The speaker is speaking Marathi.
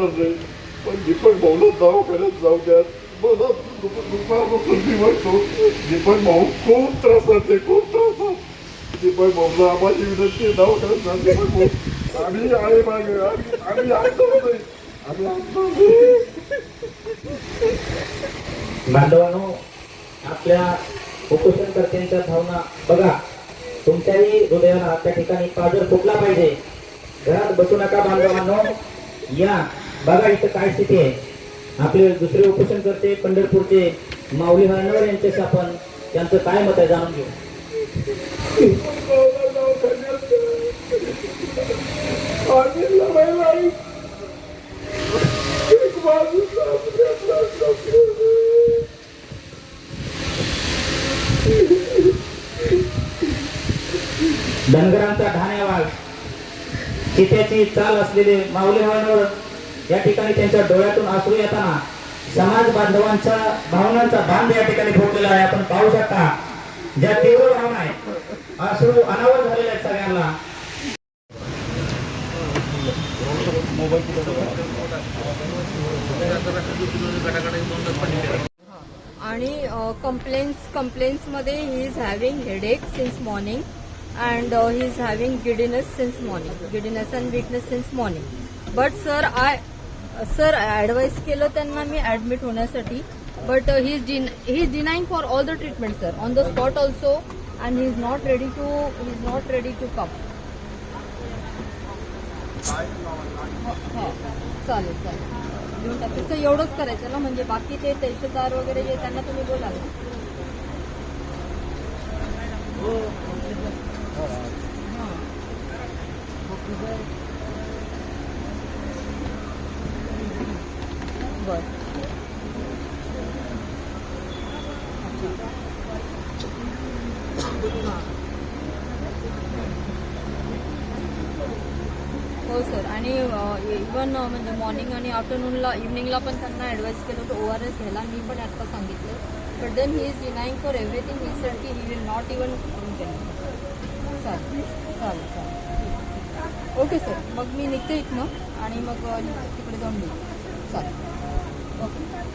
नाही पण दीपक भाऊला दवाखान्यात जाऊ द्यात मला दुपारपासून मी म्हणतो दीपक भाऊ खूप त्रासात आहे खूप त्रासात. दीपक भाऊला आम्हाला विनंती आहे, दवाखान्यात जा दीपक भाऊ आम्ही आहे मागे आम्ही आम्ही ऐकतो नाही आम्ही ऐकतो बांधवानो आपल्या उपोषणकर्त्यांच्या भावना बघा. तुमच्याही हृदयाला त्या ठिकाणी पाजर फुटला पाहिजे. घरात बसू नका बांधवांनो. या. बघा इथं काय स्थिती आहे. आपले दुसरे उपोषणकर्ते पंढरपूरचे माऊली हळणवर यांच्याशी आपण त्यांचं काय मत आहे जाणून घेऊ. धनगरांचा ढाण्यावाज चित्याची चाल असलेले माऊली हळणवर या ठिकाणी त्यांच्या डोळ्यातून आसरू येताना समाज बांधवांच्या भावनांचा बांध या ठिकाणी फुटलेला आहे. आपण पाहू शकता ज्या तीव्र भावना आहेत आसरू अनावर झालेल्या आहेत सगळ्यांना. आणि complaints कंप्लेन्समध्ये he is having headache since morning and he is having giddiness since morning giddiness and weakness since morning but sir I sir advise केलं त्यांना मी ॲडमिट होण्यासाठी. But he is din he is denying for all the treatment sir on the spot also and he is not ready to he is not ready to come हो चालेल. चालेल घेऊन टाकायचं एवढंच करायचं ना? म्हणजे बाकी ते तहसीलदार वगैरे जे त्यांना तुम्ही बोलाल. ना हां. बर. हां. हो सर. आणि इवन म्हणजे मॉर्निंग आणि आफ्टरनूनला इव्हनिंगला पण त्यांना ॲडवाईस केलं होतं. ओ आर एस घ्यायला मी पण आत्ता सांगितलं. But then he is denying for everything he said की ही विल नॉट इवन चालेल चालेल चालेल. ओके सर मग मी निघते इथनं आणि मग तिकडे जाऊन देऊ चालेल. 我们。